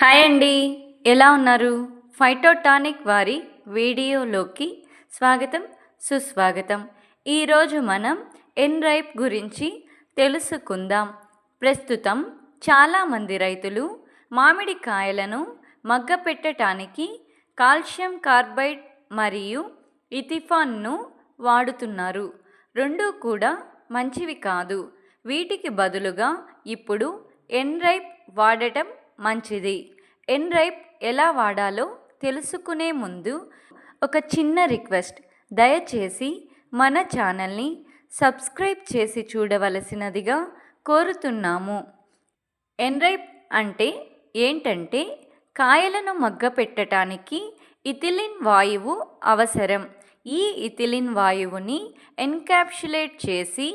Hi అండి. ఎలా ఉన్నారు? ఫైటోటానిక్ వారి వీడియోలోకి స్వాగతం సుస్వాగతం. ఈరోజు మనం ఎన్రైప్ గురించి తెలుసుకుందాం. ప్రస్తుతం చాలామంది రైతులు మామిడికాయలను మగ్గపెట్టడానికి కాల్షియం కార్బైడ్ మరియు ఇథిఫాన్ను వాడుతున్నారు. రెండూ కూడా మంచివి కాదు. వీటికి బదులుగా ఇప్పుడు ఎన్రైప్ వాడటం మంచిది. ఎన్రైప్ ఎలా వాడాలో తెలుసుకునే ముందు ఒక చిన్న రిక్వెస్ట్. దయచేసి మన ఛానల్ని సబ్స్క్రైబ్ చేసి చూడవలసినదిగా కోరుతున్నాము. ఎన్రైప్ అంటే ఏంటంటే కాయలను మగ్గపెట్టడానికి ఇథిలిన్ వాయువు అవసరం. ఈ ఇథిలిన్ వాయువుని ఎన్క్యాప్సులేట్ చేసి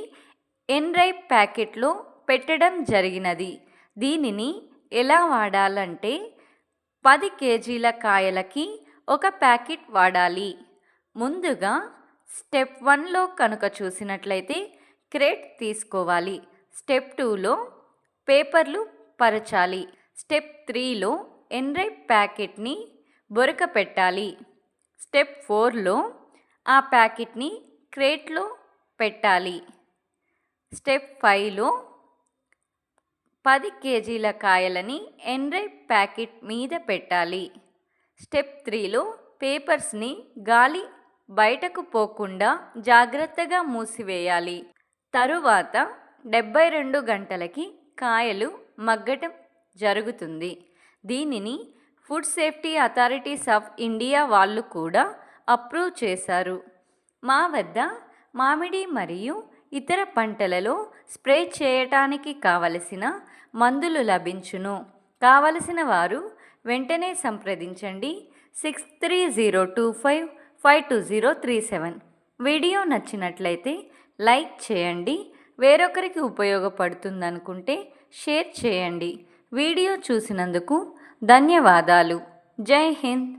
ఎన్రైప్ ప్యాకెట్లో పెట్టడం జరిగినది. దీనిని ఎలా వాడాలంటే పది కేజీల కాయలకి ఒక ప్యాకెట్ వాడాలి. ముందుగా స్టెప్ వన్లో కనుక చూసినట్లయితే క్రేట్ తీసుకోవాలి. స్టెప్ టూలో పేపర్లు పరచాలి. స్టెప్ త్రీలో ఎన్రై ప్యాకెట్ని బొరక పెట్టాలి. స్టెప్ ఫోర్లో ఆ ప్యాకెట్ని క్రేట్లో పెట్టాలి. స్టెప్ ఫైవ్లో పది కేజీల కాయలని ఎన్రై ప్యాకెట్ మీద పెట్టాలి. స్టెప్ త్రీలో పేపర్స్ని గాలి బయటకు పోకుండా జాగ్రత్తగా మూసివేయాలి. తరువాత డెబ్బై రెండు గంటలకి కాయలు మగ్గటం జరుగుతుంది. దీనిని food safety authorities of India వాళ్ళు కూడా అప్రూవ్ చేశారు. మా వద్ద మామిడి మరియు ఇతర పంటలలో స్ప్రే చేయటానికి కావలసిన మందులు లభించును. కావలసిన వారు వెంటనే సంప్రదించండి. Six three zero two five five two zero three seven video నచ్చినట్లయితే లైక్ చేయండి. వేరొకరికి ఉపయోగపడుతుందనుకుంటే షేర్ చేయండి. వీడియో చూసినందుకు ధన్యవాదాలు. జై హింద్.